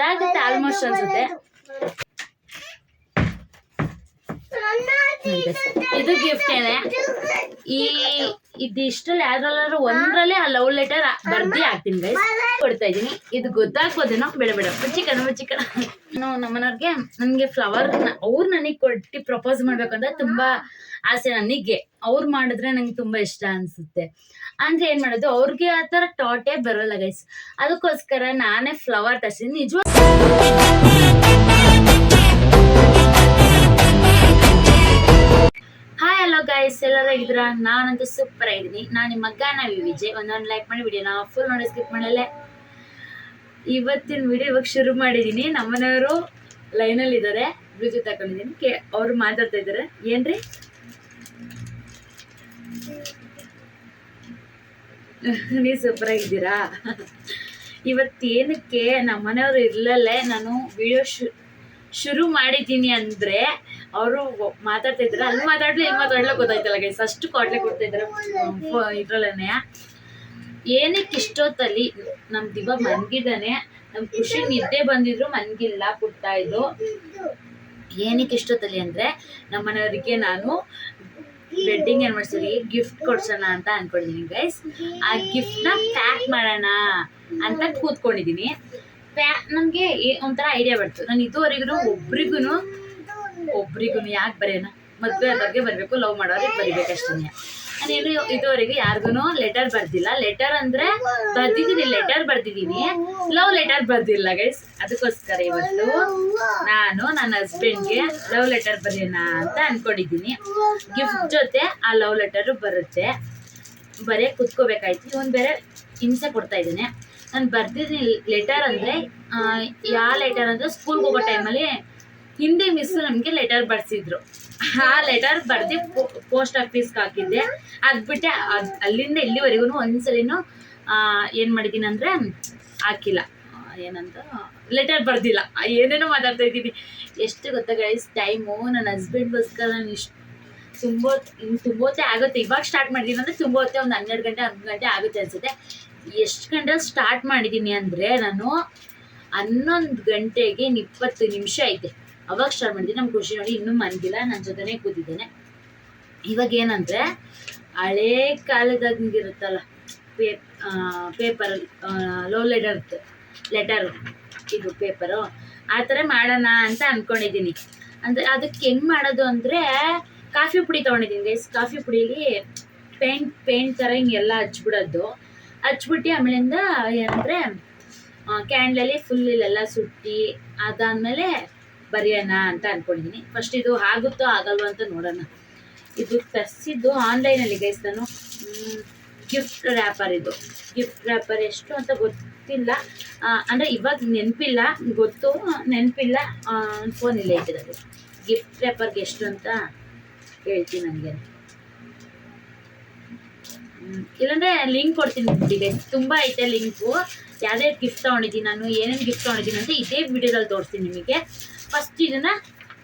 ಗೊತ್ತಾಗುತ್ತೆ ಆಲ್ಮೋಸ್ಟ್ ಅನ್ಸುತ್ತೆ. ಇದು ಗಿಫ್ಟ್ ಏನೇ? ಈ ಇದಿಷ್ಟಲ್ಲಿ ಯಾರಲ್ಲಾದ್ರು ಒಂದ್ರಲ್ಲಿ ಆ ಲವ್ ಲೆಟರ್ ಬರ್ದಿ ಹಾಕ್ತೀನಿ ಗೈಸ್ ಕೊಡ್ತಾ ಇದೀನಿ ಇದು ಗೊತ್ತಾಗ್ಬೋದೇನೋ? ಬೇಡ ಬೇಡ. ಚಿಕನ್ ನಾನು ನಮ್ಮನವ್ರಿಗೆ ನನಗೆ ಫ್ಲವರ್ ಅವ್ರು ನನಗೆ ಕೊಟ್ಟು ಪ್ರಪೋಸ್ ಮಾಡ್ಬೇಕಂತ ತುಂಬಾ ಆಸೆ ನನಗೆ. ಅವ್ರು ಮಾಡಿದ್ರೆ ನಂಗೆ ತುಂಬಾ ಇಷ್ಟ ಅನ್ಸುತ್ತೆ. ಅಂದ್ರೆ ಏನ್ ಮಾಡೋದು? ಅವ್ರಿಗೆ ಆ ಥರ ಟಾಟೇ ಬರೋಲ್ಲ ಗೈಸ್ ಅದಕ್ಕೋಸ್ಕರ ನಾನೇ ಫ್ಲವರ್ ತರ್ಸಿದ್ದೀನಿ. ನಿಜ ಹಲೋ ಗೈಸ್ ಎಲ್ಲರೂ ಹೇಗಿದ್ರ ನಾನಂತೂ ಸೂಪರ್ ಆಗಿದ್ದೀನಿ. ನಾನು ನಿಮ್ಮ ಮಗ ನಾವಿ ವಿಜಯ್. ಒಂದೊಂದು ಲೈಕ್ ಮಾಡಿ ವಿಡಿಯೋನ ಫುಲ್ ನೋಡಿ ಸ್ಕಿಪ್ ಮಾಡಲ್ಲೇ? ಇವತ್ತಿನ ವಿಡಿಯೋ ಇವಾಗ ಶುರು ಮಾಡಿದ್ದೀನಿ ನಮ್ಮನೆಯವರು ಲೈನಲ್ಲಿ ಇದ್ದಾರೆ ಬ್ಲೂಟೂತ್ ಹಾಕೊಂಡಿದ್ದೀನಿ ಕೆ, ಅವರು ಮಾತಾಡ್ತಾ ಇದ್ದಾರೆ ಏನ್ರಿ? ನೀವು ಸೂಪರ್ ಆಗಿದ್ದೀರಾ? ಇವತ್ತೇನಕ್ಕೆ ನಮ್ಮನೆಯವರು ಇರಲಲ್ಲೇ? ನಾನು ವಿಡಿಯೋ ಶು ಶುರು ಮಾಡಿದ್ದೀನಿ ಅಂದ್ರೆ ಅವರು ಮಾತಾಡ್ತಾ ಇದ್ದಾರೆ. ಅಲ್ಲಿ ಮಾತಾಡ್ಲಿ, ಇಲ್ಲಿ ಮಾತಾಡ್ಲಿ ಗೊತ್ತಾಯ್ತಲ್ಲ ಗೈಸ್ ಅಷ್ಟು ಕೊಡ್ಲಿ ಕೊಡ್ತಾ ಇದ್ದಾರೆ. ಇದ್ರಲ್ಲೇನೆ. ಏನಕ್ಕೆ ಇಷ್ಟೊತ್ತಲ್ಲಿ ನಮ್ ದಿವ ಮನ್ಗಿದ್ದಾನೆ, ನಮ್ ಖುಷಿ ನಿದ್ದೆ ಬಂದಿದ್ರು, ಮನ್ಗಿಲ್ಲ ಪುಟ್ಟ ಇದು ಏನಕ್ಕೆ ಇಷ್ಟೊತ್ತಲ್ಲಿ ಅಂದ್ರೆ ನಮ್ಮ ಮನೆಯವರಿಗೆ ನಾನು ವೆಡ್ಡಿಂಗ್ ಆನಿವರ್ಸರಿ ಗಿಫ್ಟ್ ಕೊಡ್ಸೋಣ ಅಂತ ಅನ್ಕೊಂಡಿದ್ದೀನಿ ಗೈಸ್ ಆ ಗಿಫ್ಟ್ನ ಪ್ಯಾಕ್ ಮಾಡೋಣ ಅಂತ ಕೂತ್ಕೊಂಡಿದೀನಿ. ನಮಗೆ ಏ- ಒಂಥರ ಐಡಿಯಾ ಬರ್ತು ನಾನು ಇದುವರೆಗೂ ಒಬ್ರಿಗೂ ಒಬ್ರಿಗೂ ಯಾಕೆ ಬರೆಯೋಣ? ಮದುವೆ ಬಗ್ಗೆ ಬರಬೇಕು ಲವ್ ಮಾಡೋರಿಗೆ ಬರಿಬೇಕಷ್ಟೇ ನಾನೇನು ಇದುವರೆಗೂ ಯಾರಿಗೂ ಲೆಟರ್ ಬರ್ದಿಲ್ಲ. ಲೆಟರ್ ಅಂದ್ರೆ ಬರ್ದಿದ್ದೀನಿ ಲೆಟರ್ ಬರ್ದಿದ್ದೀನಿ. ಲವ್ ಲೆಟರ್ ಬರ್ದಿಲ್ಲ ಗೈಸ್ ಅದಕ್ಕೋಸ್ಕರ ಇವತ್ತು ನಾನು ನನ್ನ ಹಸ್ಬೆಂಡ್ಗೆ ಲವ್ ಲೆಟರ್ ಬರೆಯೋಣ ಅಂತ ಅನ್ಕೊಂಡಿದ್ದೀನಿ. ಗಿಫ್ಟ್ ಜೊತೆ ಆ ಲವ್ ಲೆಟರ್ ಬರುತ್ತೆ. ಬರೀ ಕುತ್ಕೋಬೇಕಾಯ್ತು. ಇವನ್ ಬೇರೆ ಹಿಂಸೆ ಕೊಡ್ತಾ ಇದ್ದೇನೆ. ನಾನು ಬರ್ದಿದ್ದೀನಿ ಲೆಟರ್ ಅಂದರೆ ಯಾವ ಲೆಟರ್ ಅಂದರೆ ಸ್ಕೂಲ್ಗೆ ಹೋಗೋ ಟೈಮಲ್ಲಿ ಹಿಂದಿ ಮಿಸ್ ನಮಗೆ ಲೆಟರ್ ಬರ್ಸಿದ್ರು. ಆ ಲೆಟರ್ ಬರ್ದು ಪೋಸ್ಟ್ ಆಫೀಸ್ಗೆ ಹಾಕಿದ್ದೆ. ಅದು ಬಿಟ್ಟೆ ಅದು ಅಲ್ಲಿಂದ ಇಲ್ಲಿವರೆಗೂ ಒಂದ್ಸಲಿನೂ ಏನು ಮಾಡಿದ್ದೀನಿ ಅಂದರೆ ಹಾಕಿಲ್ಲ. ಏನಂತ ಲೆಟರ್ ಬರ್ದಿಲ್ಲ. ಏನೇನೋ ಮಾತಾಡ್ತಾ ಇದ್ದೀನಿ. ಎಷ್ಟು ಗೊತ್ತಾ ಗೈಸ್ ಟೈಮು ನನ್ನ ಹಸ್ಬೆಂಡ್ಗೋಸ್ಕರ ನಾನು ಇಷ್ಟು ತುಂಬ ತುಂಬ ಹೊತ್ತೇ ಆಗುತ್ತೆ. ಇವಾಗ ಸ್ಟಾರ್ಟ್ ಮಾಡಿದ್ದೀನಿ ಅಂದರೆ ತುಂಬ ಹೊತ್ತೆ ಒಂದು ಹನ್ನೆರಡು ಗಂಟೆ ಹನ್ನೊಂದು ಗಂಟೆ ಆಗುತ್ತೆ ಅನ್ಸುತ್ತೆ. ಎಷ್ಟು ಗಂಟೆ ಸ್ಟಾರ್ಟ್ ಮಾಡಿದ್ದೀನಿ ಅಂದರೆ ನಾನು ಹನ್ನೊಂದು ಗಂಟೆಗೆ ಇಪ್ಪತ್ತು ನಿಮಿಷ ಐತೆ. ಅವಾಗ ಸ್ಟಾರ್ಟ್ ಮಾಡಿದ್ದೀನಿ ನಮ್ಮ ಖುಷಿ ನೋಡಿ ಇನ್ನೂ ಮನಗಿಲ್ಲ. ನನ್ನ ಜೊತೆನೇ ಕೂತಿದ್ದೇನೆ. ಇವಾಗ ಏನಂದರೆ ಹಳೇ ಕಾಲದಂಗಿರುತ್ತಲ್ಲ ಪೇ ಪೇಪರ್ ಲೋ ಲೆಟರ್ ಲೆಟರ್ ಇದು ಪೇಪರು ಆ ಥರ ಮಾಡೋಣ ಅಂತ ಅಂದ್ಕೊಂಡಿದ್ದೀನಿ ಅಂದರೆ ಅದಕ್ಕೆ ಹೆಂಗೆ ಮಾಡೋದು ಅಂದರೆ ಕಾಫಿ ಪುಡಿ ತೊಗೊಂಡಿದ್ದೀನಿ ಗೈಸ್ ಕಾಫಿ ಪುಡಿಲಿ ಪೇಂಟ್ ಪೇಂಟ್ ಥರ ಹಿಂಗೆಲ್ಲ ಹಚ್ಬಿಡೋದು. ಹಚ್ಬಿಟ್ಟು ಆಮೇಲಿಂದ ಏನಂದರೆ ಕ್ಯಾಂಡ್ಲಲ್ಲಿ ಫುಲ್ ಇಲ್ಲೆಲ್ಲ ಸುಟ್ಟಿ ಅದಾದ್ಮೇಲೆ ಬರೆಯೋಣ ಅಂತ ಅಂದ್ಕೊಂಡಿದ್ದೀನಿ ಫಸ್ಟ್ ಇದು ಆಗುತ್ತೋ ಆಗಲ್ವೋ ಅಂತ ನೋಡೋಣ. ಇದು ತರಿಸಿದ್ದು ಆನ್ಲೈನಲ್ಲಿ ಗೈಸ್ ನಾನು. ಗಿಫ್ಟ್ ರ್ಯಾಪರ್ ಇದು. ಗಿಫ್ಟ್ ರ್ಯಾಪರ್ ಎಷ್ಟು ಅಂತ ಗೊತ್ತಿಲ್ಲ. ಅಂದರೆ ಇವಾಗ ನೆನಪಿಲ್ಲ, ಗೊತ್ತು, ನೆನಪಿಲ್ಲ ಫೋನಿಲ್ಲ ಇಟ್ಟಿರೋದು. ಗಿಫ್ಟ್ ರ್ಯಾಪರ್ಗೆ ಎಷ್ಟು ಅಂತ ಹೇಳ್ತೀನಿ ನನಗೆ. ಇಲ್ಲಾಂದ್ರೆ ಲಿಂಕ್ ಕೊಡ್ತೀನಿ guys. ತುಂಬಾ ಐತೆ ಲಿಂಕು ಯಾವ್ದೇ ಗಿಫ್ಟ್ ತೊಗೊಂಡಿದ್ದೀನಿ ನಾನು, ಏನೇನು ಗಿಫ್ಟ್ ತೊಗೊಂಡಿದ್ದೀನಿ ಅಂತ ಇದೇ ವಿಡಿಯೋದಲ್ಲಿ ತೋರಿಸ್ತೀನಿ ನಿಮಗೆ. ಫಸ್ಟ್ ಇದನ್ನ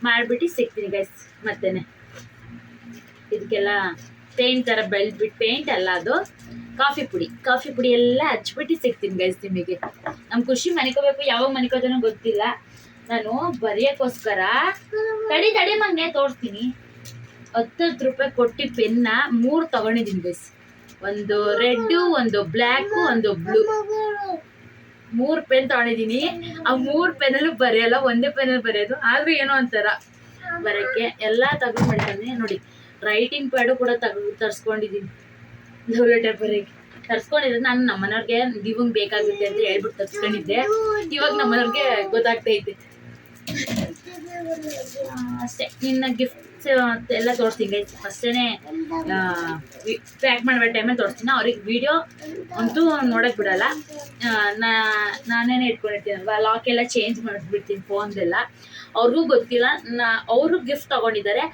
ಮಾಡಿಬಿಟ್ಟು ಸಿಗ್ತೀನಿ ಗೈಸ್ ಮತ್ತೇನೆ. ಇದಕ್ಕೆಲ್ಲ ಪೇಂಟ್ ಥರ ಬೆಳೆದ್ಬಿಟ್ಟು ಪೇಂಟ್ ಅಲ್ಲ ಅದು. ಕಾಫಿ ಪುಡಿ ಕಾಫಿ ಪುಡಿ ಎಲ್ಲ ಹಚ್ಬಿಟ್ಟು ಸಿಗ್ತೀನಿ ಗೈಸ್ ನಿಮಗೆ. ನಮ್ಮ ಖುಷಿ ಮನಿಕೋಬೇಕು, ಯಾವಾಗ ಮನೆಕೋದನೋ ಗೊತ್ತಿಲ್ಲ. ನಾನು ಬರೆಯೋಕ್ಕೋಸ್ಕರ ತಡಿ ತಡಿ ಮಂಗೆ ತೋರಿಸ್ತೀನಿ. ಹತ್ತತ್ತು ರೂಪಾಯಿ ಕೊಟ್ಟು ಪೆನ್ನ ಮೂರು ತಗೊಂಡಿದ್ದೀನಿ ಗೈಸ್ ಒಂದು ರೆಡ್ಡು, ಒಂದು ಬ್ಲ್ಯಾಕು, ಒಂದು ಬ್ಲೂ. ಮೂರು ಪೆನ್ ತಗೊಂಡಿದ್ದೀನಿ. ಆ ಮೂರು ಪೆನ್ನಲ್ಲೂ ಬರೆಯಲ್ಲ, ಒಂದೇ ಪೆನ್ನಲ್ಲಿ ಬರೆಯೋದು. ಆದ್ರೆ ಏನೋ ಒಂಥರ ಬರಕ್ಕೆ. ಎಲ್ಲ ಮಾಡಿದ್ದಾನೆ ನೋಡಿ ರೈಟಿಂಗ್ ಪ್ಯಾಡು ಕೂಡ ತರ್ಸ್ಕೊಂಡಿದೀನಿ ಲೆಟರ್ ಬರೆಯೋಕ್ಕೆ. ತರ್ಸ್ಕೊಂಡಿದ್ರೆ ನಾನು ನಮ್ಮನೆಯವ್ರಿಗೆ ದಿವಂಗ್ ಬೇಕಾಗುತ್ತೆ ಅಂತ ಹೇಳ್ಬಿಟ್ಟು ತರ್ಸ್ಕೊಂಡಿದ್ದೆ. ಇವಾಗ ನಮ್ಮನವ್ರಿಗೆ ಗೊತ್ತಾಗ್ತೈತೆ ಅಷ್ಟೇ. ನಿನ್ನ ಗಿಫ್ಟ್ಸ್ ಎಲ್ಲ ತೋರಿಸ್ತೀನಿ ಗೈಸ್ ಫಸ್ಟೇ ಪ್ಯಾಕ್ ಮಾಡೋ ಟೈಮಲ್ಲಿ ತೋರಿಸ್ತೀನಿ. ಅವ್ರಿಗೆ ವೀಡಿಯೋ ಅಂತೂ ನೋಡೋಕೆ ಬಿಡಲ್ಲ. ನಾನೇನೇ ಇಟ್ಕೊಂಡಿರ್ತೀನಲ್ವ? ಲಾಕ್ ಎಲ್ಲ ಚೇಂಜ್ ಮಾಡಿಬಿಡ್ತೀನಿ ಫೋನ್ದೆಲ್ಲ ಅವ್ರಿಗೂ ಗೊತ್ತಿಲ್ಲ. ನಾ, ಅವರು ಗಿಫ್ಟ್ ತೊಗೊಂಡಿದ್ದಾರೆ.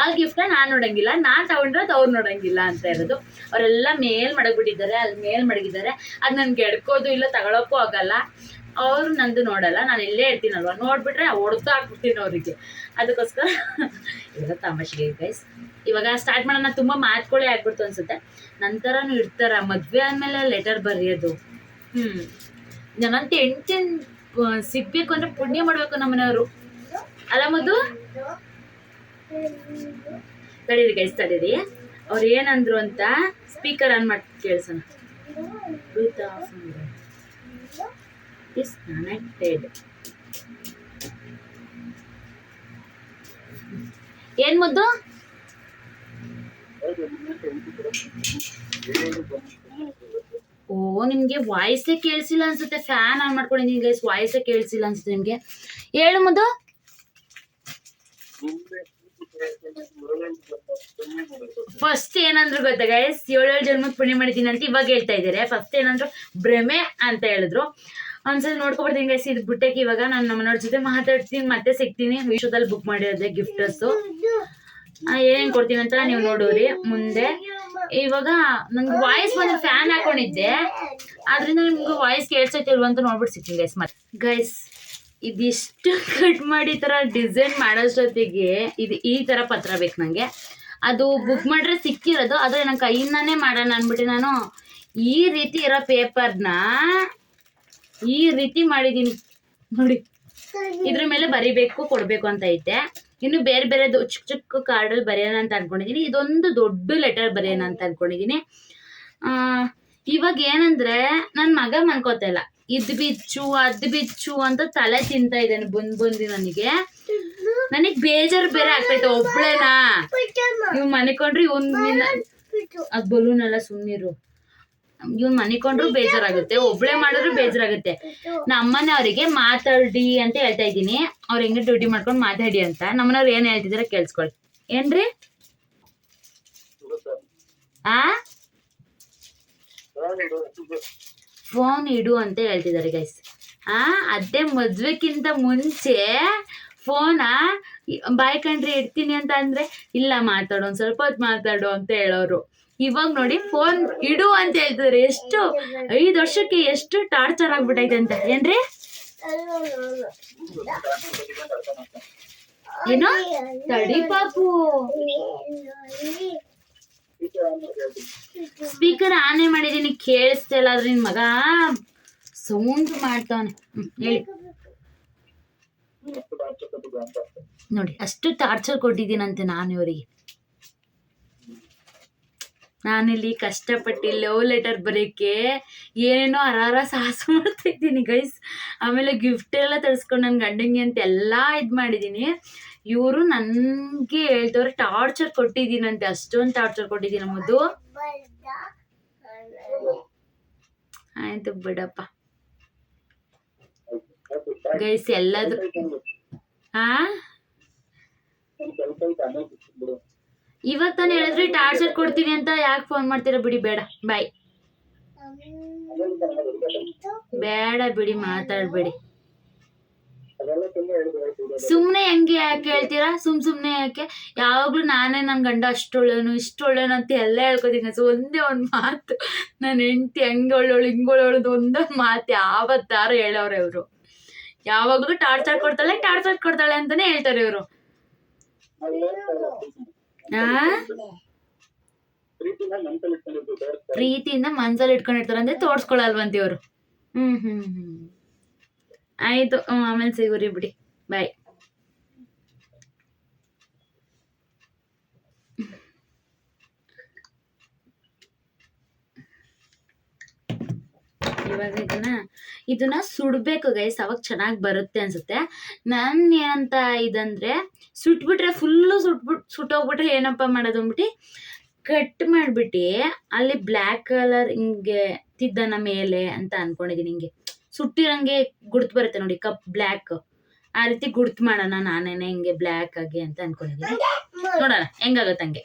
ಆ ಗಿಫ್ಟ್ನ ನಾನು ನೋಡಂಗಿಲ್ಲ. ನಾನು ತಗೊಂಡಿರೋದು ಅವ್ರು ನೋಡಂಗಿಲ್ಲ ಅಂತ ಇರೋದು. ಅವರೆಲ್ಲ ಮೇಲ್ ಮಡಗ್ಬಿಟ್ಟಿದ್ದಾರೆ. ಅಲ್ಲಿ ಮೇಲ್ ಮಡಗಿದ್ದಾರೆ. ಅದು ನನ್ಗೆ ಎಡ್ಕೋದು ಇಲ್ಲ, ತಗೊಳಕ್ಕೂ ಆಗಲ್ಲ. ಅವ್ರು ನಂದು ನೋಡಲ್ಲ, ನಾನು ಇಲ್ಲೇ ಇರ್ತೀನಲ್ವ? ನೋಡ್ಬಿಟ್ರೆ ಹೊಡೆದು ಹಾಕ್ಬಿಡ್ತೀನಿ ಅವರಿಗೆ. ಅದಕ್ಕೋಸ್ಕರ ಇವಾಗ ತಮಾಷೆಗೆ ಗೈಸ್ ಇವಾಗ ಸ್ಟಾರ್ಟ್ ಮಾಡೋಣ, ತುಂಬ ಮಾತುಗಳೇ ಆಗ್ಬಿಡ್ತು ಅನ್ಸುತ್ತೆ. ನಂತರನು ಇರ್ತಾರ, ಮದ್ವೆ ಆದ್ಮೇಲೆ ಲೆಟರ್ ಬರೆಯೋದು. ಹ್ಮ್. ನನ್ನಂತ ಪ- ಸಿಗ್ಬೇಕು ಅಂದ್ರೆ ಪುಣ್ಯ ಮಾಡ್ಬೇಕು ನಮ್ಮನೆಯವರು ಅಲ್ಲ ಮದು ತಡೀರಿ ಗೈಸ್ ತಡೀರಿ. ಅವ್ರು ಏನಂದ್ರು ಅಂತ ಸ್ಪೀಕರ್ ಆನ್ ಮಾಡಿ ಕೇಳ್ಸೋಣ. Is connected. ಏನ್ ಮುದ್ದು? ಓ, ನಿಮ್ಗೆ ವಾಯ್ಸೇ ಕೇಳಿಸಿಲ್ಲ ಅನ್ಸುತ್ತೆ. ಫ್ಯಾನ್ ಆನ್ ಮಾಡ್ಕೊಂಡಿದ್ದೀನಿ ಗೈಸ್ ವಾಯ್ಸೇ ಕೇಳಿಸಿಲ್ಲ ಅನ್ಸುತ್ತೆ ನಿಮ್ಗೆ. ಹೇಳು ಮುದ್ದು. ಫಸ್ಟ್ ಏನಂದ್ರು ಗೊತ್ತಾ ಗೈಸ್ ಏಳೇಳು ಜನ್ಮಕ್ಕೆ ಪುಣ್ಯ ಮಾಡಿದ್ದೀನಿ ಅಂತ ಇವಾಗ ಹೇಳ್ತಾ ಇದ್ದಾರೆ. ಫಸ್ಟ್ ಏನಂದ್ರು ಭ್ರಮೆ ಅಂತ ಹೇಳಿದ್ರು. ಒಂದ್ಸಲ ನೋಡ್ಕೊಬರ್ತೀನಿ ಗೈಸ್ ಇದು ಬಿಟ್ಟಕ್ಕೆ ಇವಾಗ ನಾನು ನಮ್ಮನವ್ರ ಜೊತೆ ಮಾತಾಡ್ತೀನಿ, ಮತ್ತೆ ಸಿಗ್ತೀನಿ. ಮೀಶೋದಲ್ಲಿ ಬುಕ್ ಮಾಡಿರೋದೆ ಗಿಫ್ಟರ್ಸು ಏನೇನ್ ಕೊಡ್ತೀನಿ ಅಂತ ನೀವು ನೋಡೋರಿ ಮುಂದೆ. ಇವಾಗ ನಂಗೆ ವಾಯ್ಸ್ ಬಂದು ಫ್ಯಾನ್ ಹಾಕೊಂಡಿದ್ದೆ. ಆದ್ರಿಂದ ನಿಮ್ಗೆ ವಾಯ್ಸ್ ಕೇಳ್ಸೈತಿಲ್ವ ಅಂತ ನೋಡ್ಬಿಟ್ಟು ಸಿಗ್ತೀನಿ ಗೈಸ್ ಮತ್ತೆ ಗೈಸ್ ಇದಿಷ್ಟು ಕಟ್ ಮಾಡಿ ತರ ಡಿಸೈನ್ ಮಾಡೋಷ್ಟೊತ್ತಿಗೆ ಇದು ಈ ತರ ಪತ್ರ ಬೇಕು ನನಗೆ ಅದು ಬುಕ್ ಮಾಡ್ರೆ ಸಿಕ್ಕಿರೋದು, ಆದ್ರೆ ನನ್ನ ಕೈಯಿಂದಾನೇ ಮಾಡೋಣ ಅಂದ್ಬಿಟ್ಟು ನಾನು. ಈ ರೀತಿ ಇರೋ ಪೇಪರ್ನ ಈ ರೀತಿ ಮಾಡಿದೀನಿ. ನೋಡಿ. ಇದ್ರ ಮೇಲೆ ಬರಿಬೇಕು ಕೊಡ್ಬೇಕು ಅಂತ ಐತೆ. ಇನ್ನು ಬೇರೆ ಬೇರೆ ಚಿಕ್ಕ ಚಿಕ್ಕ ಕಾರ್ಡಲ್ಲಿ ಬರೆಯೋಣ ಅಂತ ಅನ್ಕೊಂಡಿದ್ದೀನಿ ಇದೊಂದು ದೊಡ್ಡ ಲೆಟರ್ ಬರೆಯೋಣ ಅಂತ ಅನ್ಕೊಂಡಿದ್ದೀನಿ ಆ, ಇವಾಗ ಏನಂದ್ರೆ ನನ್ನ ಮಗ ಮನ್ಕೋತಾ ಇಲ್ಲ. ಇದ್ ಬಿಚ್ಚು ಅದ್ ಬಿಚ್ಚು ಅಂತ ತಲೆ ತಿಂತಾ ಇದ್ದಾನೆ ಬಂದ್ ಬಂದು ನನಗೆ. ನನಗ್ ಬೇಜಾರ್ ಬೇರೆ ಆಗ್ತೈತೆ ಒಬ್ಳೇನಾ? ಇವ್ ಮನ್ಕೊಂಡ್ರಿ ಒಂದ್ ಅದ್ ಬಲೂನ್ ಎಲ್ಲ ಸುಮ್ಮನಿರು ಇವ್ನ್ ಮನಿಕೊಂಡ್ರು ಬೇಜಾರಾಗುತ್ತೆ, ಒಬ್ಳೆ ಮಾಡಿದ್ರು ಬೇಜಾರಾಗುತ್ತೆ. ನಮ್ಮನೆ ಅವರಿಗೆ ಮಾತಾಡಿ ಅಂತ ಹೇಳ್ತಾ ಇದ್ದೀನಿ. ಅವ್ರ ಹೆಂಗೆ ಡ್ಯೂಟಿ ಮಾಡ್ಕೊಂಡು ಮಾತಾಡಿ ಅಂತ. ನಮ್ಮನವ್ರು ಏನ್ ಹೇಳ್ತಿದಾರೆ ಕೇಳಿಸ್ಕೊಳ್ಳಿ ಏನ್ರಿ? ಆ? ಫೋನ್ ಇಡು ಅಂತ ಹೇಳ್ತಿದಾರೆ ಗೈಸ್ ಆ, ಅದೇ ಮದ್ವೆಕ್ಕಿಂತ ಮುಂಚೆ ಫೋನ ಬಾಯ್ ಕಂಡ್ರೆ ಇಡ್ತೀನಿ ಅಂತ ಅಂದ್ರೆ, ಇಲ್ಲ ಮಾತಾಡು, ಒಂದ್ ಸ್ವಲ್ಪ ಹೊತ್ತು ಮಾತಾಡು ಅಂತ ಹೇಳೋರು. ಇವಾಗ ನೋಡಿ ಫೋನ್ ಇಡು ಅಂತ ಹೇಳ್ತಿದ್ರೆ. ಎಷ್ಟು ಐದು ವರ್ಷಕ್ಕೆ ಎಷ್ಟು ಟಾರ್ಚರ್ ಆಗ್ಬಿಟ್ಟೈತೆ ಅಂತ. ಏನ್ರಿ? ಏನೋ? ತಡಿ ಪಾಪು. ಸ್ಪೀಕರ್ ಆನೆ ಮಾಡಿದೀನಿ, ಕೇಳಿಸ್ತಾ ಇಲ್ಲ. ನಿನ್ ಮಗ ಸೌಂಡ್ ಮಾಡ್ತಾವನೆ. ಹೇಳಿ. ನೋಡಿ, ಅಷ್ಟು ಟಾರ್ಚರ್ ಕೊಟ್ಟಿದ್ದೀನಂತೆ ನಾನು ಇವರಿಗೆ. ನಾನಿಲ್ಲಿ ಕಷ್ಟಪಟ್ಟು ಲವ್ ಲೆಟರ್ ಬರೋಕ್ಕೆ ಏನೇನೋ ಅರಾರ ಸಾಹಸ ಮಾಡ್ತಿದ್ದೀನಿ ಗೈಸ್ ಆಮೇಲೆ ಗಿಫ್ಟ್ ಎಲ್ಲ ತರಿಸ್ಕೊಂಡು ನನ್ನ ಗಂಡಂಗೆ ಅಂತ ಎಲ್ಲ ಇದು ಮಾಡಿದ್ದೀನಿ ಇವರು ನನಗೆ ಹೇಳ್ತವ್ರೆ ಟಾರ್ಚರ್ ಕೊಟ್ಟಿದ್ದೀನಂತೆ ಅಷ್ಟೊಂದು ಟಾರ್ಚರ್ ಕೊಟ್ಟಿದ್ದೀನಿ ನಮ್ಮದು. ಆಯ್ತು ಬಿಡಪ್ಪ. ಗೈಸ್ ಎಲ್ಲದು ಹಾ ಇವಾಗ ತಾನು ಹೇಳಿದ್ರಿ ಟಾರ್ಚರ್ ಕೊಡ್ತೀನಿ ಅಂತ ಯಾಕೆ ಫೋನ್ ಮಾಡ್ತೀರಾ ಬಿಡಿ, ಬೇಡ ಬಾಯ್ ಬೇಡ ಬಿಡಿ, ಮಾತಾಡ್ಬೇಡಿ. ಸುಮ್ಮನೆ ಹೆಂಗೆ ಯಾಕೆ ಹೇಳ್ತೀರಾ? ಸುಮ್ ಸುಮ್ಮನೆ ಯಾಕೆ? ಯಾವಾಗಲೂ ನಾನೇ ನನ್ನ ಗಂಡ ಅಷ್ಟೊಳ್ಳೇನು ಇಷ್ಟೊಳ್ಳೇನು ಅಂತ ಎಲ್ಲ ಹೇಳ್ಕೊತೀನಿ. ಸೊ, ಒಂದೇ ಒಂದು ಮಾತು. ನನ್ನ ಹೆಂಡ್ತಿ ಹೆಂಗೆ ಒಳ್ಳೋಳು ಹಿಂಗೆ ಒಳ್ಳೋಳು ಒಂದೇ ಮಾತು ಯಾವತ್ತಾರು ಹೇಳೋರು ಇವರು. ಯಾವಾಗಲೂ ಟಾರ್ಚರ್ ಕೊಡ್ತಾಳೆ ಟಾರ್ಚರ್ ಕೊಡ್ತಾಳೆ ಅಂತಾನೆ ಹೇಳ್ತಾರೆ ಇವರು. ಪ್ರೀತಿಯಿಂದ ಮನ್ಸಲ್ಲಿ ಇಟ್ಕೊಂಡಿರ್ತಾರೆ ಅಂದ್ರೆ ತೋರ್ಸ್ಕೊಳಲ್ವಂತ ಇವರು. ಹ್ಮ್ ಹ್ಮ್ ಹ್ಮ್. ಆಯ್ತು ಹ್ಮ್ ಆಮೇಲೆ ಸಿಗುರಿ ಬಿಡಿ. ಬಾಯ್ ಇವಾಗ ಇದನ್ನ ಇದನ್ನ ಸುಡ್ಬೇಕು ಗೈಸ್ ಅವಾಗ ಚೆನ್ನಾಗಿ ಬರುತ್ತೆ ಅನ್ಸುತ್ತೆ. ನಾನು ಏನಂತ ಇದಂದ್ರೆ ಸುಟ್ಬಿಟ್ರೆ ಫುಲ್ಲು ಸುಟ್ಬಿಟ್, ಸುಟ್ಟೋಗ್ಬಿಟ್ರೆ ಏನಪ್ಪ ಮಾಡೋದು ಅಂದ್ಬಿಟ್ಟು ಕಟ್ ಮಾಡ್ಬಿಟ್ಟು ಅಲ್ಲಿ ಬ್ಲ್ಯಾಕ್ ಕಲರ್ ಹಿಂಗೆ ತಿದ್ದನ ಮೇಲೆ ಅಂತ ಅನ್ಕೊಂಡಿದ್ದೀನಿ ಹಿಂಗೆ ಸುಟ್ಟಿರಂಗೆ ಗುರ್ತು ಬರುತ್ತೆ ನೋಡಿ ಕಪ್ ಬ್ಲ್ಯಾಕ್ ಆ ರೀತಿ ಗುರ್ತು ಮಾಡೋಣ ನಾನೇನೆ ಹಿಂಗೆ ಬ್ಲ್ಯಾಕ್ ಆಗಿ ಅಂತ ಅನ್ಕೊಂಡಿದ್ದೀನಿ. ನೋಡೋಣ, ಹೆಂಗಾಗುತ್ತೆ ಹಂಗೆ?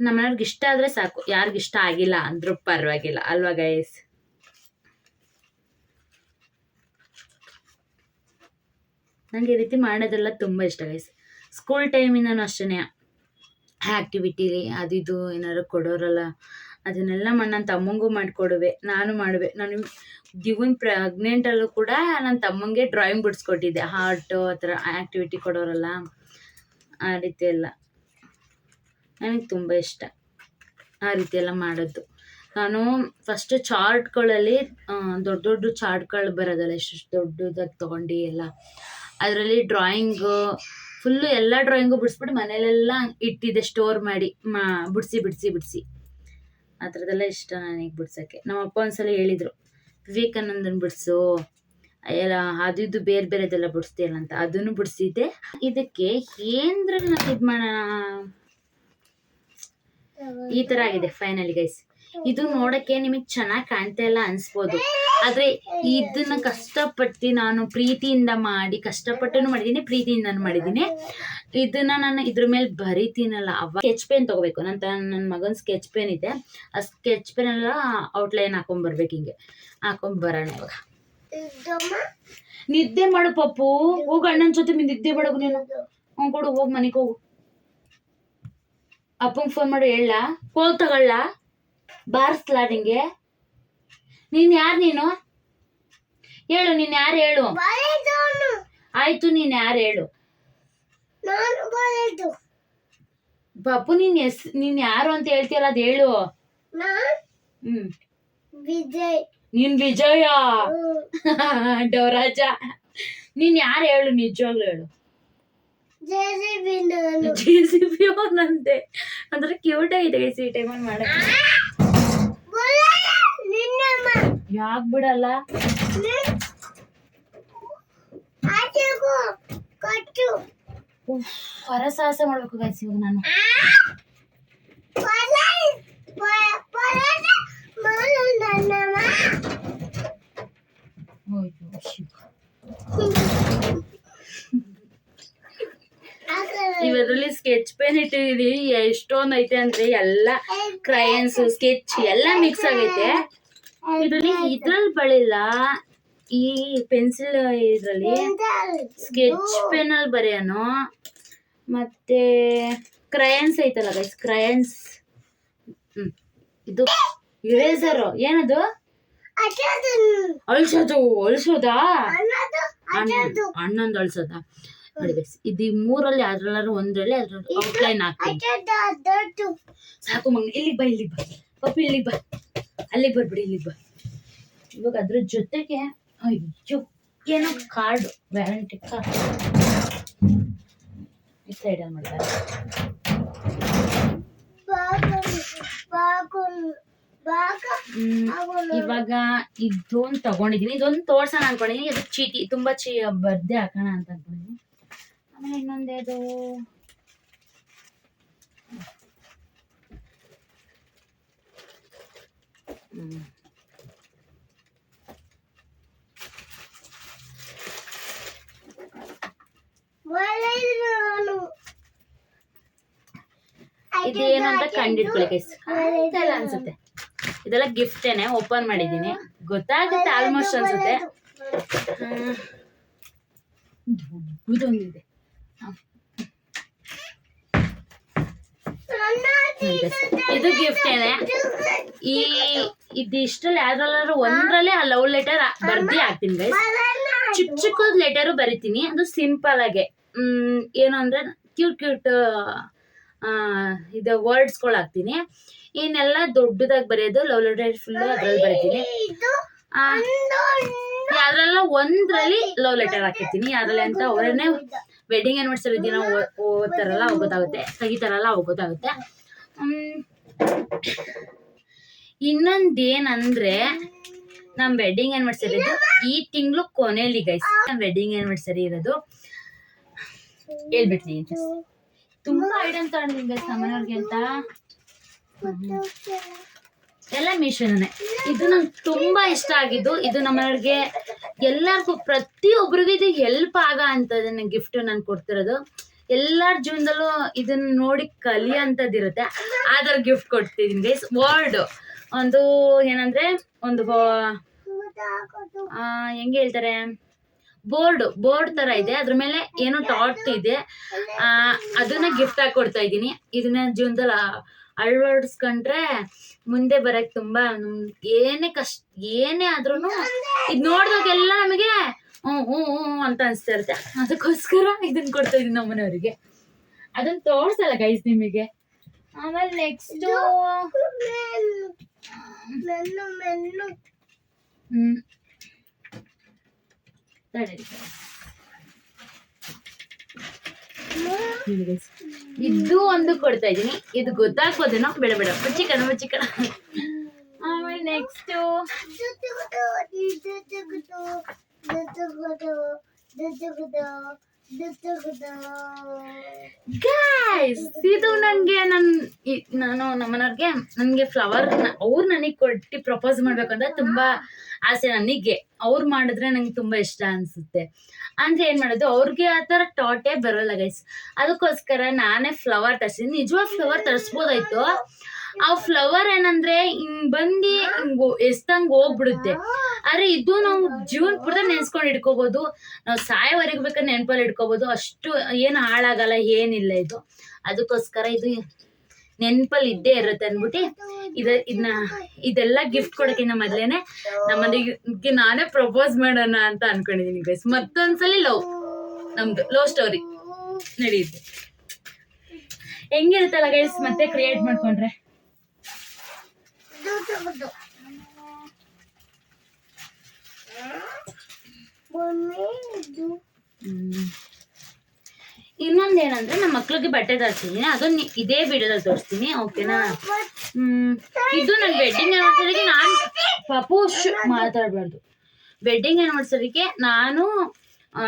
ನಮ್ಮನೆಯವ್ರಿಗೆ ಇಷ್ಟ ಆದ್ರೆ ಸಾಕು. ಯಾರಿಗಿಷ್ಟ ಆಗಿಲ್ಲ ಅಂದ್ರೂ ಪರವಾಗಿಲ್ಲ, ಅಲ್ವಾ ಗೈಸ್ ನನಗೆ ಈ ರೀತಿ ಮಾಡೋದೆಲ್ಲ ತುಂಬ ಇಷ್ಟ ಗೈಸ್ ಸ್ಕೂಲ್ ಟೈಮಿಂದನೂ ಅಷ್ಟೇ ಆ್ಯಕ್ಟಿವಿಟಿಲಿ ಅದಿದು ಏನಾದ್ರು ಕೊಡೋರಲ್ಲ, ಅದನ್ನೆಲ್ಲ ನನ್ನ ತಮ್ಮಂಗೂ ಮಾಡಿಕೊಡುವೆ, ನಾನು ಮಾಡುವೆ. ನಾನು ಇವನ್ ಪ್ರೆಗ್ನೆಂಟಲ್ಲೂ ಕೂಡ ನನ್ನ ತಮ್ಮಂಗೆ ಡ್ರಾಯಿಂಗ್ ಬಿಡಿಸ್ಕೊಟ್ಟಿದ್ದೆ. ಹಾರ್ಟು ಆ ಥರ ಆ್ಯಕ್ಟಿವಿಟಿ ಕೊಡೋರಲ್ಲ, ಆ ರೀತಿ ಎಲ್ಲ. ನನಗೆ ತುಂಬ ಇಷ್ಟ ಆ ರೀತಿ ಎಲ್ಲ ಮಾಡೋದು. ನಾನು ಫಸ್ಟ್ ಚಾರ್ಟ್ಗಳಲ್ಲಿ ದೊಡ್ಡ ದೊಡ್ಡ ಚಾರ್ಟ್ಗಳು ಬರೋದಲ್ಲ ಎಷ್ಟು ದೊಡ್ಡದಾಗಿ ತೊಗೊಂಡು ಎಲ್ಲ. ಅದರಲ್ಲಿ ಡ್ರಾಯಿಂಗು ಫುಲ್ಲು ಎಲ್ಲ ಡ್ರಾಯಿಂಗು ಬಿಡಿಸ್ಬಿಟ್ಟು ಮನೇಲೆಲ್ಲ ಇಟ್ಟಿದ್ದೆ ಸ್ಟೋರ್ ಮಾಡಿ, ಮಾ, ಬಿಡಿಸಿ ಬಿಡಿಸಿ ಬಿಡಿಸಿ. ಆ ಥರದ್ದೆಲ್ಲ ಇಷ್ಟ ನನಗೆ ಬಿಡ್ಸೋಕ್ಕೆ. ನಮ್ಮ ಅಪ್ಪ ಒಂದ್ಸಲ ಹೇಳಿದರು, ವಿವೇಕಾನಂದನ್ ಬಿಡಿಸು, ಎಲ್ಲ ಅದು ಬೇರೆ ಬೇರೆದೆಲ್ಲ ಬಿಡಿಸ್ತೀಯಲ್ಲ ಅಂತ, ಅದನ್ನು ಬಿಡಿಸಿದ್ದೆ. ಇದಕ್ಕೆ ಏನ್ದ್ರಲ್ಲಿ ನಾನು ಇದು ಮಾಡೋಣ ಈ ಥರ ಆಗಿದೆ ಫೈನಲಿ ಗೈಸ್ ಇದು ನೋಡೋಕ್ಕೆ ನಿಮಗೆ ಚೆನ್ನಾಗಿ ಕಾಣ್ತಾ ಇಲ್ಲ ಅನ್ಸ್ಬೋದು. ಆದ್ರೆ ಇದನ್ನ ಕಷ್ಟಪಟ್ಟು ನಾನು ಪ್ರೀತಿಯಿಂದ ಮಾಡಿ ಕಷ್ಟಪಟ್ಟು ಮಾಡಿದ್ದೀನಿ ಪ್ರೀತಿಯಿಂದ ಮಾಡಿದ್ದೀನಿ ಇದನ್ನ ನಾನು ಇದ್ರ ಮೇಲೆ ಬರಿತೀನಲ್ಲ ಅವ ಸ್ಕೆಚ್ ಪೆನ್ ತಗೋಬೇಕು. ನನ್ನ ನನ್ನ ಮಗನ ಸ್ಕೆಚ್ ಪೆನ್ ಇದೆ. ಆ ಸ್ಕೆಚ್ ಪೆನ್ ಎಲ್ಲ ಔಟ್ಲೈನ್ ಹಾಕೊಂಡ್ ಬರ್ಬೇಕು ಹಿಂಗೆ. ಹಾಕೊಂಡ್ ಬರೋಣ ಇವಾಗ. ನಿದ್ದೆ ಮಾಡು ಪಪ್ಪು. ಹೋಗು ಅಣ್ಣನ ಜೊತೆ ನಿದ್ದೆ ಮಾಡೋಗು ನೀನು. ಹ್ಞೂ ಕೊಡು ಹೋಗಿ ಮನೆಗೆ ಹೋಗು. ಅಪ್ಪಂಗೆ ಫೋನ್ ಮಾಡು ಹೇಳ. ಕೋಲ್ ತಗೊಳ್ಳ. ಬಾರಿಸ್ಲಾ ನಿಂಗೆ? ನೀನ್ ಯಾರು ನೀನು? ಹೇಳು ನೀನ್ ಯಾರು ಹೇಳು? ಆಯ್ತು ನೀನ್ ಯಾರು ಹೇಳು? ಪಪ್ಪು ನೀನ್ ಎಸ್ ನೀನ್ ಯಾರು ಅಂತ ಹೇಳ್ತೀಯಲ್ಲ ಅದ್ ಹೇಳು. ನಾನ್ ಹ್ಮ್. ವಿಜಯ್. ನೀನ್ ವಿಜಯ. ಡೋರಾಜ. ನೀನ್ ಯಾರು ಹೇಳು ನಿಜವಾಗ್ಲು ಹೇಳು. ಜೆ ಸಿ ಬಿ ಅವನಂತೆ ಅಂದ್ರೆ ಕ್ಯೂಟ್ ಆಗಿದೆ ಈ ಟೈಮಲ್ಲಿ ಮಾಡಕ್ಕೆ. ಯಾಕ್ ಬಿಡಲ್ಲ ಹೊರಸಾಹಸ ಮಾಡ್ಬೇಕು ಗೈಸ್ ಇವಾಗ ನಾನು. ಇವರಲ್ಲಿ. ಸ್ಕೆಚ್ ಪೆನ್ ಇಟ್ಟಿದೀವಿ ಎಷ್ಟೊಂದ್ ಐತೆ ಅಂದ್ರೆ ಎಲ್ಲ ಕ್ರಯನ್ಸ್ ಸ್ಕೆಚ್ ಎಲ್ಲ ಮಿಕ್ಸ್ ಆಗೈತೆ. ಇದ್ರಲ್ಲಿ ಇದ್ರಲ್ಲಿ ಬಳಿಲ್ಲ. ಈ ಪೆನ್ಸಿಲ್ ಇದ್ರಲ್ಲಿ ಸ್ಕೆಚ್ ಪೆನ್ ಅಲ್ಲಿ ಬರೆಯೋನು. ಮತ್ತೆ ಕ್ರಯನ್ಸ್ ಐತಲ್ಲ ಗೈಸ್ ಕ್ರಯನ್ಸ್. ಇದು ಇರೇಸರ್ ಏನದು? ಅಳ್ಸೋದು ಅಳ್ಸೋದಾ? ಅಣ್ಣಂದು ಅಳ್ಸೋದಾ? ನೋಡಿ ಗೈಸ್ ಇದು ಮೂರಲ್ಲಿ ಅದ್ರಲ್ಲಾರು ಒಂದ್ರಲ್ಲಿ ಅದ್ರ ಔಟ್ಲೈನ್ ಹಾಕ್ತೀನಿ. ಸಾಕು ಮಂಗ ಇಲ್ಲಿ ಬಾ ಇಲ್ಲಿಗೆ ಬಾ. ಪಪ್ಪಿ ಇಲ್ಲಿಗೆ ಬಾ ಅಲ್ಲಿಗೆ ಬರ್ಬಿಡಿ ಇಲ್ಲಿಗೆ ಬಾ ಇವಾಗ ಅದ್ರ ಜೊತೆಗೆ ಅಯ್ಯೋ ಏನೋ ಕಾರ್ಡ್ ವ್ಯಾರಂಟಿ ಕಾರ್ಡ್ ಈ ಸೈಡಲ್ಲಿ ಮಾಡ್ತಾರೆ ಬಾಗಲು ಬಾಗಲು ಬಾಗ ಹ್ಮ್, ಇವಾಗ ಇದೊಂದು ತಗೊಂಡಿದೀನಿ ಇದೊಂದು ತೋರ್ಸೋಣ ಅನ್ಕೊಂಡಿದೀನಿ ಇದು ಚೀಟಿ ತುಂಬಾ ಚೀ ಬರ್ದೆ ಹಾಕೋಣ ಅಂತ ಅನ್ಕೊಂಡಿದೀನಿ ಆಮೇಲೆ ಇನ್ನೊಂದೇದು ಹ್ಮ್. ನಾನು ಇದೇನು ಅಂತ ಕಂಡಿಡ್ಕೊಳ್ಳಿ ಗೈಸ್ ಇಲ್ಲ ಅನ್ಸುತ್ತೆ. ಇದೆಲ್ಲ ಗಿಫ್ಟೇನೆ ಓಪನ್ ಮಾಡಿದೀನಿ ಗೊತ್ತಾಗುತ್ತೆ ಆಲ್ಮೋಸ್ಟ್ ಅನ್ಸುತ್ತೆ. ನೋಡಿ ಇದು ಗಿಫ್ಟ್ ಏನೆ? ಈ ಇದಿಷ್ಟಲ್ಲಿ ಯಾವ್ದ್ರಲ್ಲಾದ್ರು ಒಂದ್ರಲ್ಲಿ ಆ ಲವ್ ಲೆಟರ್ ಬರ್ದಿ ಹಾಕ್ತೀನಿ ಗೈಸ್ ಚಿಕ್ಕ ಚಿಕ್ಕದ್ ಲೆಟರು ಬರಿತೀನಿ. ಅದು ಸಿಂಪಲ್ ಆಗಿ. ಹ್ಮ್, ಏನು ಅಂದ್ರೆ ಕ್ಯೂಟ್ ಕ್ಯೂಟ್ ಇದು ವರ್ಡ್ಸ್ಗಳು ಹಾಕ್ತೀನಿ. ಇನ್ನೆಲ್ಲ ದೊಡ್ಡದಾಗಿ ಬರೆಯೋದು ಲವ್ ಲೆಟರ್ ಫುಲ್ ಅದ್ರಲ್ಲಿ ಬರಿತೀನಿ. ಯಾವ್ದ್ರಲ್ಲ ಒಂದ್ರಲ್ಲಿ ಲವ್ ಲೆಟರ್ ಹಾಕಿರ್ತೀನಿ. ಯಾವ್ದ್ರಲ್ಲಿ ಅಂತ ಅವರನ್ನೇ ವೆಡ್ಡಿಂಗ್ ಆನಿವರ್ಸರಿ ದಿನ ಓದ್ತಾರಲ್ಲ, ಹೋಗೋದಾಗುತ್ತೆ. ತೆಗಿತಾರಲ್ಲ ಹ್ಮ್. ಇನ್ನೊಂದೇನಂದ್ರೆ ನಮ್ ವೆಡ್ಡಿಂಗ್ ಆನಿವರ್ಸರಿ ಈ ತಿಂಗಳು ಕೊನೆಯಲ್ಲಿ ಗೈಸ್ ನಮ್ ವೆಡ್ಡಿಂಗ್ ಆನಿವರ್ಸರಿ ಇರೋದು. ಹೇಳ್ಬಿಡ್ತೀನಿ ತುಂಬಾ ಐಟಮ್ ತಗೊಂಡಿದ್ದೀನಿ ಗೈಸ್ ನಮ್ಮನೆಯವ್ರಿಗೆ ಅಂತ. ಎಲ್ಲ ಮೀಶೋನೇ ಇದು ನಂಗೆ ತುಂಬಾ ಇಷ್ಟ ಆಗಿದ್ದು, ಇದು ನಮ್ಮನೆಯವ್ರಿಗೆ ಎಲ್ಲರಿಗೂ ಪ್ರತಿಯೊಬ್ಬರಿಗೂ ಇದು ಹೆಲ್ಪ್ ಆಗ ಅಂತದನ್ನ ಗಿಫ್ಟ್ ನಾನು ಕೊಡ್ತಿರೋದು. ಎಲ್ಲರ ಜೀವನದಲ್ಲೂ ಇದನ್ನ ನೋಡಿ ಕಲಿಯಂತದಿರುತ್ತೆ ಥರ ಗಿಫ್ಟ್ ಕೊಡ್ತಿದ್ದೀನಿ ಗೈಸ್ ವರ್ಡ್ ಒಂದು ಏನಂದ್ರೆ ಒಂದು ಹೆಂಗೆ ಹೇಳ್ತಾರೆ? ಬೋರ್ಡ್ ಬೋರ್ಡ್ ತರ ಇದೆ. ಅದ್ರ ಮೇಲೆ ಏನೋ ಟಾಟ್ ಇದೆ. ಆ, ಅದನ್ನ ಗಿಫ್ಟ್ ಆಗಿ ಕೊಡ್ತಾ ಇದ್ದೀನಿ. ಇದನ್ನ ಜೀವನದಲ್ಲಿ ಅಳವಡಿಸ್ಕೊಂಡ್ರೆ ಮುಂದೆ ಬರಕ್ ತುಂಬಾ ಏನೇ ಕಷ್ಟ ಏನೇ ಆದ್ರೂ ಇದ್ ನೋಡಿದಾಗೆಲ್ಲ ನಮಗೆ ಹ್ಞೂ ಹ್ಞೂ ಹ್ಞೂ ಅಂತ ಅನ್ಸ್ತಾ ಇರುತ್ತೆ. ಅದಕ್ಕೋಸ್ಕರ ಇದನ್ನ ಕೊಡ್ತಾ ಇದೀನಿ ನಮ್ಮನೆಯವರಿಗೆ ಅದನ್ನ ತೋರ್ಸಲ್ಲ ಗೈಸ್ ನಿಮಗೆ? ಆಮೇಲೆ ನೆಕ್ಸ್ಟ್ ಮೆನ್ನು ಮೆನ್ನು ಹ್ಮ್ ತಡೀರಿ. ನೋಡಿ guys. ಇದು ಒಂದು ಕೊಡ್ತಾ ಇದೀನಿ ಇದು ಗೊತ್ತಾಗ್ಬೋದೇನೋ ಬೇಡ ಬೇಡ ಚಿಕನ್ ಚಿಕನ್ ಆಮೇಲೆ ನೆಕ್ಸ್ಟ್ ದುಡ್ಡುಗುಡು ಗಾಯ್ಸ್ ಇದು ನಂಗೆ ನನ್ ನಾನು ನಮ್ಮನವ್ರಿಗೆ ನನ್ಗೆ ಫ್ಲವರ್ ಅವ್ರು ನನಗೆ ಕೊಟ್ಟು ಪ್ರಪೋಸ್ ಮಾಡ್ಬೇಕಂತ ತುಂಬಾ ಆಸೆ ನನಗೆ. ಅವ್ರು ಮಾಡಿದ್ರೆ ನಂಗೆ ತುಂಬಾ ಇಷ್ಟ ಅನ್ಸುತ್ತೆ. ಅಂದ್ರೆ ಏನ್ ಮಾಡೋದು, ಅವ್ರಿಗೆ ಆ ಥರ ಟಾಟೇ ಬರಲ್ಲ ಗೈಸ್ ಅದಕ್ಕೋಸ್ಕರ ನಾನೇ ಫ್ಲವರ್ ತರ್ಸಿದ್ದೀನಿ ನಿಜವಾಗ ಫ್ಲವರ್ ತರಿಸ್ಬೋದಾಯ್ತು? ಆ ಫ್ಲವರ್ ಏನಂದ್ರೆ ಹಿಂಗ್ ಬಂದು ಹಿಂಗ್ ಎಸ್ತಂಗ್ ಹೋಗ್ಬಿಡುತ್ತೆ. ಆದ್ರೆ ಇದು ನಾವು ಜೀವನ ಪೂರ್ತಿ ನೆನ್ಸ್ಕೊಂಡು ಇಟ್ಕೋಬಹುದು ನಾವು ಸಾಯವರೆಗೂ ಬೇಕಾದ್ರೆ ನೆನಪಲ್ಲಿ ಇಟ್ಕೋಬಹುದು ಅಷ್ಟು ಏನು ಹಾಳಾಗಲ್ಲ, ಏನಿಲ್ಲ ಇದು. ಅದಕ್ಕೋಸ್ಕರ ಇದು ನೆನಪಲ್ಲಿ ಇದ್ದೇ ಇರುತ್ತೆ ಅಂದ್ಬಿಟ್ಟು ಇದ ಇದನ್ನ ಇದೆಲ್ಲ ಗಿಫ್ಟ್ ಕೊಡೋಕ್ಕಿಂತ ಮೊದ್ಲೇನೆ ನಮ್ಮನೆಗೆ ನಾನೇ ಪ್ರಪೋಸ್ ಮಾಡೋಣ ಅಂತ ಅನ್ಕೊಂಡಿದೀನಿ ಗೈಸ್ ಮತ್ತೊಂದ್ಸಲಿ ಲವ್. ನಮ್ದು ಲವ್ ಸ್ಟೋರಿ ನಡೆಯುತ್ತೆ ಹೆಂಗಿರುತ್ತಲ್ಲ ಗೈಸ್ ಮತ್ತೆ ಕ್ರಿಯೇಟ್ ಮಾಡ್ಕೊಂಡ್ರೆ? ಇನ್ನೊಂದೇನಂದ್ರೆ ನಮ್ಮ ಮಕ್ಳಿಗೆ ಬಟ್ಟೆ ತರಿಸಿದೀನಿ ಅದನ್ನ ಇದೇ ವಿಡಿಯೋದಲ್ಲಿ ತೋರಿಸ್ತೀನಿ, ಓಕೆನಾ? ಹ್ಮ್. ಇದು ನನ್ನ ವೆಡ್ಡಿಂಗ್ ಆನಿವರ್ಸರಿಗೆ ನಾನು ಪಾಪು ಮಾತಾಡಬಾರ್ದು. ಮಾತಾಡ್ಬಾರ್ದು ವೆಡ್ಡಿಂಗ್ ಆನಿವರ್ಸರಿಗೆ ನಾನು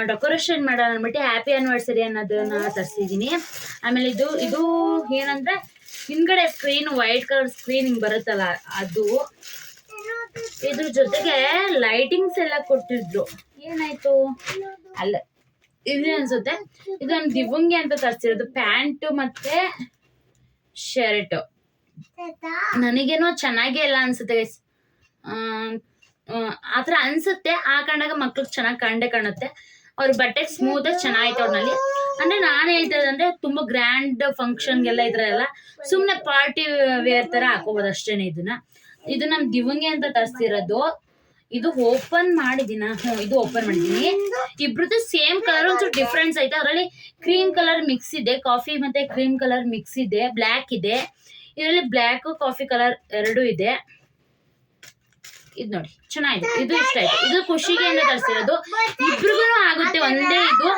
ಡೆಕೋರೇಷನ್ ಮಾಡೋಣ ಅಂದ್ಬಿಟ್ಟು ಹ್ಯಾಪಿ ಆನಿವರ್ಸರಿ ಅನ್ನೋದನ್ನ ತರಿಸಿದ್ದೀನಿ. ಆಮೇಲೆ ಇದು ಇದು ಏನಂದ್ರೆ ಹಿಂದ್ಗಡೆ ಸ್ಕ್ರೀನ್ ವೈಟ್ ಕಲರ್ ಸ್ಕ್ರೀನ್ ಹಿಂಗ್ ಬರುತ್ತಲ್ಲ, ಅದು. ಇದ್ರ ಜೊತೆಗೆ ಲೈಟಿಂಗ್ಸ್ ಎಲ್ಲ ಕೊಟ್ಟಿದ್ರು. ಏನಾಯ್ತು? ಅಲ್ಲ ಇದು ಅನ್ಸುತ್ತೆ ಇದು ನಾನು ದಿವಂಗಿ ಅಂತ ತರಿಸಿರೋದು ಪ್ಯಾಂಟ್ ಮತ್ತೆ ಶರ್ಟ್. ನನಗೇನು ಚೆನ್ನಾಗೇ ಇಲ್ಲ ಅನ್ಸುತ್ತೆ ಗೈಸ್ ಆ ಥರ ಅನ್ಸುತ್ತೆ, ಆ ಕಂಡಾಗ ಮಕ್ಳಿಗೆ ಚೆನ್ನಾಗಿ ಕಂಡೆ ಕಾಣುತ್ತೆ. ಅವ್ರ ಬಟ್ಟೆ ಸ್ಮೂತ್ ಆಗಿ ಚೆನ್ನಾಗಿತ್ತು ಅವ್ರಲ್ಲಿ ಅಂದ್ರೆ ನಾನು ಹೇಳ್ತಾ ಇದ್ದಂದ್ರೆ ತುಂಬಾ ಗ್ರ್ಯಾಂಡ್ ಫಂಕ್ಷನ್ಗೆಲ್ಲ ಇದ್ರಲ್ಲ ಸುಮ್ಮನೆ ಪಾರ್ಟಿ ವೇರ್ ತರ ಹಾಕೋಬಹುದು ಅಷ್ಟೇನೆ ಇದನ್ನ. ಇದು ನಮ್ ದಿವಂಗಿ ಅಂತ ತರಿಸಿರೋದು. ಇದು ಓಪನ್ ಮಾಡಿದಿನ ಇದು ಓಪನ್ ಮಾಡಿದೀನಿ ಇಬ್ರದ್ದು ಸೇಮ್ ಕಲರ್ ಒಂಚೂರು ಡಿಫ್ರೆನ್ಸ್ ಐತೆ. ಅದರಲ್ಲಿ ಕ್ರೀಮ್ ಕಲರ್ ಮಿಕ್ಸ್ ಇದೆ ಕಾಫಿ ಮತ್ತೆ ಕ್ರೀಮ್ ಕಲರ್ ಮಿಕ್ಸ್ ಇದೆ ಬ್ಲ್ಯಾಕ್ ಇದೆ. ಇದರಲ್ಲಿ ಬ್ಲ್ಯಾಕ್ ಕಾಫಿ ಕಲರ್ ಎರಡು ಇದೆ. ಇದು ನೋಡಿ, ಚೆನ್ನಾಗಿದೆ. ಇದು ಇಷ್ಟ ಆಯ್ತು. ಇದು ಖುಷಿಗೆ ಅಂತ ತರಿಸಿರೋದು. ಇಬ್ರಿಗೂ ಆಗುತ್ತೆ, ಒಂದೇ ಇದು.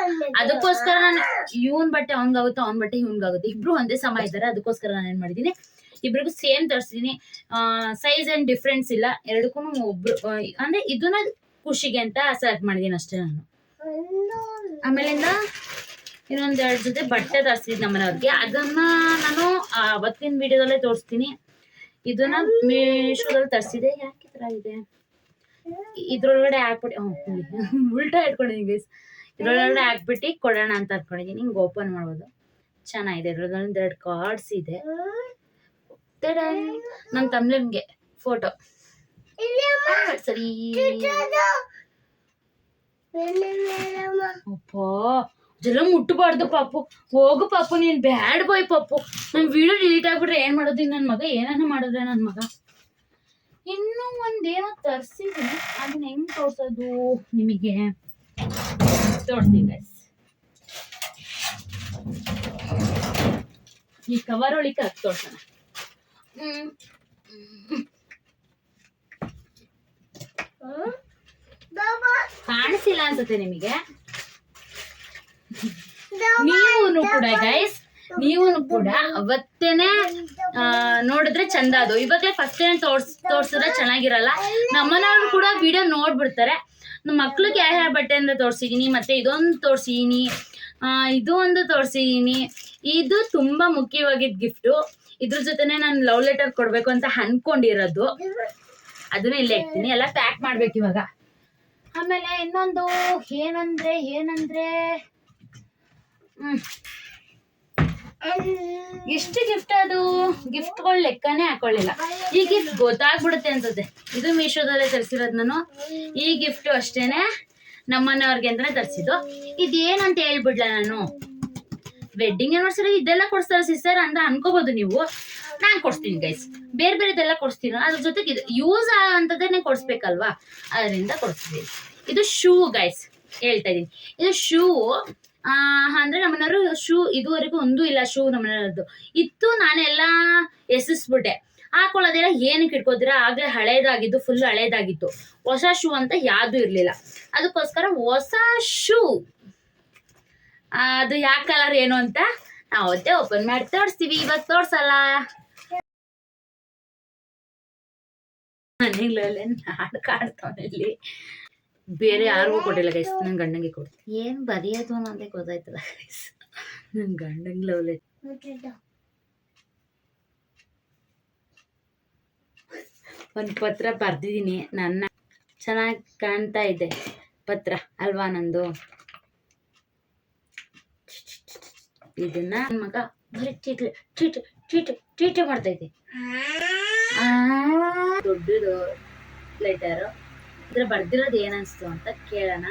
ಅದಕ್ಕೋಸ್ಕರ ನಾನು ಇವನ್ ಬಟ್ಟೆ, ಅವ್ನ್ಗಾಗುತ್ತೆ, ಅವ್ನ ಬಟ್ಟೆ, ಇವನ್ಗಾಗುತ್ತೆ. ಇಬ್ರು ಒಂದೇ ಸಮ ಇದ್ದಾರೆ, ಅದಕ್ಕೋಸ್ಕರ ನಾನು ಏನ್ ಮಾಡಿದೀನಿ ಇಬ್ರಿಗೂ ಸೇಮ್ ತರಿಸಿದೀನಿ. ಸೈಜ್ ಅಂಡ್ ಡಿಫ್ರೆನ್ಸ್ ಇಲ್ಲ. ಎರಡಕ್ಕೂ ಒಬ್ರು ಅಂದ್ರೆ ಇದನ್ನ ಖುಷಿಗೆ ಅಂತ ಸೆಲೆಕ್ಟ್ ಮಾಡಿದೀನಿ ಅಷ್ಟೇ ನಾನು. ಆಮೇಲಿಂದ ಇನ್ನೊಂದು ಎರಡು ಜೊತೆ ಬಟ್ಟೆ ತರಿಸಿದ್ ನಮ್ಮನೆಯವ್ರಿಗೆ. ಅದನ್ನ ನಾನು ಅವತ್ತಿನ ವಿಡಿಯೋದಲ್ಲೇ ತೋರಿಸ್ತೀನಿ. ಇದನ್ನ ಮೀಶೋದಲ್ಲಿ ತರಿಸಿದೆ. ಯಾಕೆ ತರ ಇದೆ? ಇದ್ರೊಳಗಡೆ ಹಾಕ್ಬಿಟ್ಟು ಹ್ಞೂ ಉಲ್ಟಾ ಇಟ್ಕೊಂಡಿದ್ದೀನಿ ಗೈಸ್ ಇದ್ರೊಳಗಡೆ ಹಾಕ್ಬಿಟ್ಟು ಕೊಡೋಣ ಅಂತ ಅನ್ಕೊಂಡಿದ್ದೀನಿ ಹಿಂಗೆ ಓಪನ್ ಮಾಡ್ಬೋದು. ಚೆನ್ನಾಗಿದೆ. ಇದ್ರೊಳಗಡೆ ಎರಡು ಕಾರ್ಡ್ಸ್ ಇದೆ. ನನ್ನ ತಮ್ಮನಿಗೆ ಫೋಟೋ. ಸರಿ. ಅಪ್ಪ ಮುಟ್ಟಬಾರ್ದು ಪಾಪು. ಹೋಗು ಪಾಪು ನೀನ್ ಬ್ಯಾಡ್ ಬಾಯ್ ಪಾಪು. ನಮ್ ವಿಡಿಯೋ ಡಿಲೀಟ್ ಆಗ್ಬಿಟ್ರೆ ಏನ್ ಮಾಡೋದು? ನನ್ನ ಮಗ ಏನಾನ ಮಾಡಿದ್ರೆ ನನ್ನ ಮಗ? ಇನ್ನೂ ಒಂದೇನೋ ತರ್ಸಿದೀನಿ ಅದನ್ನ ಹೆಂಗ್ ತೋರ್ಸೋದು ನಿಮಗೆ? ತೋರಿಸ್ತೀನಿ guys. ಈ ಕವರ್ ಒಳಿಕ ತೋರ್ಸೋಣ. ಕಾಣಿಸಿಲ್ಲ ಅನ್ಸುತ್ತೆ ನಿಮಗೆ? ಬಾಬಾ ನೀವು ಕೂಡ ಗೈಸ್ ನೀವು ಕೂಡ ಅವತ್ತೇನೆ ನೋಡಿದ್ರೆ ಚಂದ ಅದು. ಇವಾಗಲೇ ಫಸ್ಟ್ ಟೈಮ್ ತೋರ್ಸ್ ತೋರ್ಸಿದ್ರೆ ಚೆನ್ನಾಗಿರಲ್ಲ. ನಮ್ಮನವ್ರು ಕೂಡ ವಿಡಿಯೋ ನೋಡ್ಬಿಡ್ತಾರೆ. ನಮ್ಮ ಮಕ್ಳಿಗೆ ಯಾವ ಯಾವ ಅಂತ ತೋರ್ಸಿದೀನಿ ಮತ್ತೆ ಇದೊಂದು ತೋರಿಸಿದೀನಿ ಇದು ಒಂದು ತೋರ್ಸಿದೀನಿ. ಇದು ತುಂಬಾ ಮುಖ್ಯವಾಗಿದ್ದ ಗಿಫ್ಟು ಇದ್ರ ಜೊತೆನೆ ನಾನು ಲವ್ ಲೆಟರ್ ಕೊಡ್ಬೇಕು ಅಂತ ಅನ್ಕೊಂಡಿರೋದು. ಅದನ್ನ ಇಲ್ಲೇ ಇಡ್ತೀನಿ. ಎಲ್ಲ ಪ್ಯಾಕ್ ಮಾಡ್ಬೇಕು ಇವಾಗ. ಆಮೇಲೆ ಇನ್ನೊಂದು, ಏನಂದ್ರೆ ಏನಂದ್ರೆ ಎಷ್ಟು ಗಿಫ್ಟ್ ಅದು? ಗಿಫ್ಟ್ಗಳು ಲೆಕ್ಕನೇ ಹಾಕೊಳ್ಳಿಲ್ಲ. ಈ ಗಿಫ್ಟ್ ಗೊತ್ತಾಗ್ಬಿಡುತ್ತೆ ಅನ್ಸುತ್ತೆ ಇದು ಮೀಶೋದಲ್ಲೇ ತರಿಸಿರೋದು ನಾನು. ಈ ಗಿಫ್ಟ್ ಅಷ್ಟೇನೆ ನಮ್ಮನೆಯವ್ರಿಗೆ ಅಂತಾನೆ ತರಿಸಿದ್ದು. ಇದೇನಂತ ಹೇಳ್ಬಿಡ್ಲ ನಾನು? ವೆಡ್ಡಿಂಗ್ ಆನಿವರ್ಸರಿ ಇದೆಲ್ಲ ಕೊಡ್ತಾರೆ ಸಿಸ್ಟರ್ ಅಂತ ಅನ್ಕೋಬಹುದು ನೀವು. ನಾನು ಕೊಡ್ತೀನಿ ಗೈಸ್ ಬೇರೆ ಬೇರೆದೆಲ್ಲ ಕೊಡಿಸ್ತೀನಿ ಅದ್ರ ಜೊತೆಗೆ ಇದು ಯೂಸ್ ಅಂತದನ್ನೇ ಕೊಡಿಸ್ಬೇಕಲ್ವಾ? ಅದರಿಂದ ಕೊಡ್ತೀವಿ ಇದು ಶೂ ಗೈಸ್ ಹೇಳ್ತಾ ಇದೀನಿ. ಇದು ಶೂ ಅಂದ್ರೆ ನಮ್ಮನೆಯವರು ಶೂ ಇದುವರೆಗೂ ಒಂದೂ ಇಲ್ಲ ಶೂ ನಮ್ಮನೆಯವ್ರದ್ದು ಇತ್ತು ನಾನೆಲ್ಲ ಎಸಿಸ್ಬಿಟ್ಟೆ ಹಾಕೊಳ್ಳೋದಿಲ್ಲ ಏನಕ್ಕೆ ಇಟ್ಕೋತೀರಾ? ಆಗಲೇ ಹಳೇದಾಗಿದ್ದು ಫುಲ್ ಹಳೇದಾಗಿತ್ತು. ಹೊಸ ಶೂ ಅಂತ ಯಾವುದು ಇರಲಿಲ್ಲ. ಅದಕ್ಕೋಸ್ಕರ ಹೊಸ ಶೂ ಅದು ಯಾವ ಕಲರ್ ಏನು ಅಂತ ನಾವು ಅದೇ ಓಪನ್ ಮಾಡಿ ತೋರಿಸ್ತೀವಿ. ಇವತ್ತು ತೋರ್ಸಲ್ಲ. ಇಲ್ಲಿ. ಬೇರೆ ಯಾರಿಗೂ ಕೊಟ್ಟಿಲ್ಲ ಗೈಸ್ ನನ್ ಗಂಡಂಗೆ ಕೊಡ್ತೀನಿ. ಏನು ಬರೆಯೋದು ಅನ್ನೋದೇ ಗೊತ್ತಾಯ್ತದ ಗೈಸ್ ನನ್ನ ಗಂಡಂಗೆ ಲವ್ಲೆ ಒಂದ್ ಪತ್ರ ಬರ್ದಿದೀನಿ ನನ್ನ ಚೆನ್ನಾಗಿ ಕಾಣ್ತಾ ಇದೆ. ಪತ್ರ ಅಲ್ವಾ ನಂದು? ಇದನ್ನ ನನ್ ಮಗ ಬರೀ ಚೀಟ್ ಚೀಟ್ ಚೀಟ್ ಚೀಟ್ ಮಾಡ್ತೈತಿ ದೊಡ್ಡದು ಲೆಟರ್ ಇದ್ರ ಬರ್ದಿರೋದು ಏನನ್ಸ್ತು ಅಂತ ಕೇಳೋಣ.